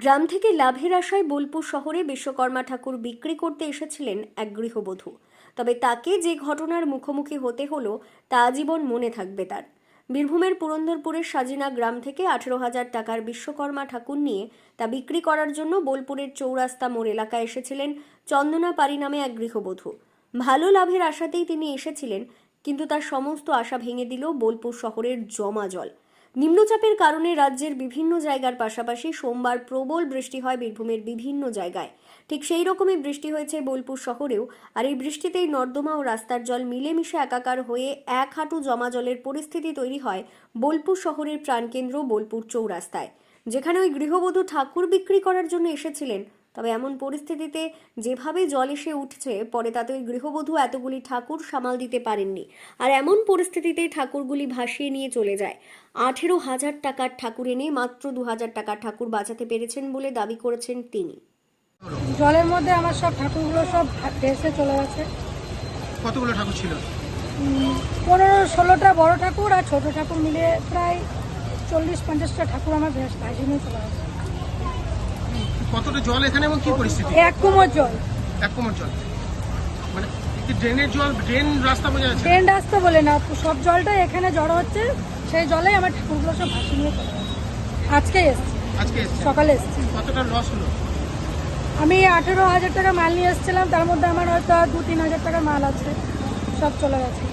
গ্রাম থেকে লাভের আশায় বোলপুর শহরে বিশ্বকর্মা ঠাকুর বিক্রি করতে এসেছিলেন এক গৃহবধূ। তবে তাকে যে ঘটনার মুখোমুখি হতে হলো, তা আজীবন মনে থাকবে তার। বীরভূমের পুরন্দরপুরের সাজিনা গ্রাম থেকে আঠেরো হাজার টাকার বিশ্বকর্মা ঠাকুর নিয়ে তা বিক্রি করার জন্য বোলপুরের চৌরাস্তা মোড় এলাকায় এসেছিলেন চন্দনা পারি নামে এক গৃহবধূ। ভালো লাভের আশাতেই তিনি এসেছিলেন, কিন্তু তার সমস্ত আশা ভেঙে দিল বোলপুর শহরের জমা জল। নিম্নচাপের কারণে রাজ্যের বিভিন্ন জায়গার পাশাপাশি সোমবার প্রবল বৃষ্টি হয় বীরভূমের বিভিন্ন জায়গায়। ঠিক সেই রকমই বৃষ্টি হয়েছে বোলপুর শহরেও। আর এই বৃষ্টিতেই নর্দমা ও রাস্তার জল মিলেমিশে একাকার হয়ে এক হাঁটু জমা জলের পরিস্থিতি তৈরি হয় বোলপুর শহরের প্রাণকেন্দ্র বোলপুর চৌরাস্তায়। যেখানে ওই গৃহবধূ ঠাকুর বিক্রি করার জন্য এসেছিলেন তবে এমন পরিস্থিতিতে যেভাবে জল এসে উঠছে পরে তাতে ওই গৃহবধূ এতগুলি ঠাকুর সামাল দিতে পারেননি। আর এমন পরিস্থিতিতে ঠাকুরগুলি ভাসিয়ে নিয়ে চলে যায়। আঠেরো হাজার টাকার ঠাকুর এনে মাত্র দু হাজার টাকার ঠাকুর বাঁচাতে পেরেছেন বলে দাবি করেছেন তিনি। জলের মধ্যে আমার সব ঠাকুরগুলো সব ভেসে চলে গেছে। কতগুলো ঠাকুর ছিল? পনেরো ষোলোটা বড় ঠাকুর আর ছোট ঠাকুর মিলে প্রায় চল্লিশ পঞ্চাশটা ঠাকুর আমার ভেস ভাসিয়ে নিয়ে চলে গেছে। কতটা জল এখানে এবং কি পরিস্থিতি? এক কুমোর জল। এক কোমর জল। মানে ড্রেনের জল ড্রেন রাস্তা বোঝা যাচ্ছে ট্রেন রাস্তা বলে না সব জলটা এখানে জড়ো হচ্ছে সেই জলেই আমার ঠাকুরগুলো সব ভাসিয়ে নিয়ে চলে আজকে এসছি। আজকে সকালে এসছি। কতটা লস হলো? আমি আঠেরো হাজার টাকা মাল নিয়ে এসেছিলাম তার মধ্যে আমার হয়তো আর দু তিন হাজার টাকার মাল আছে সব চলে গেছে।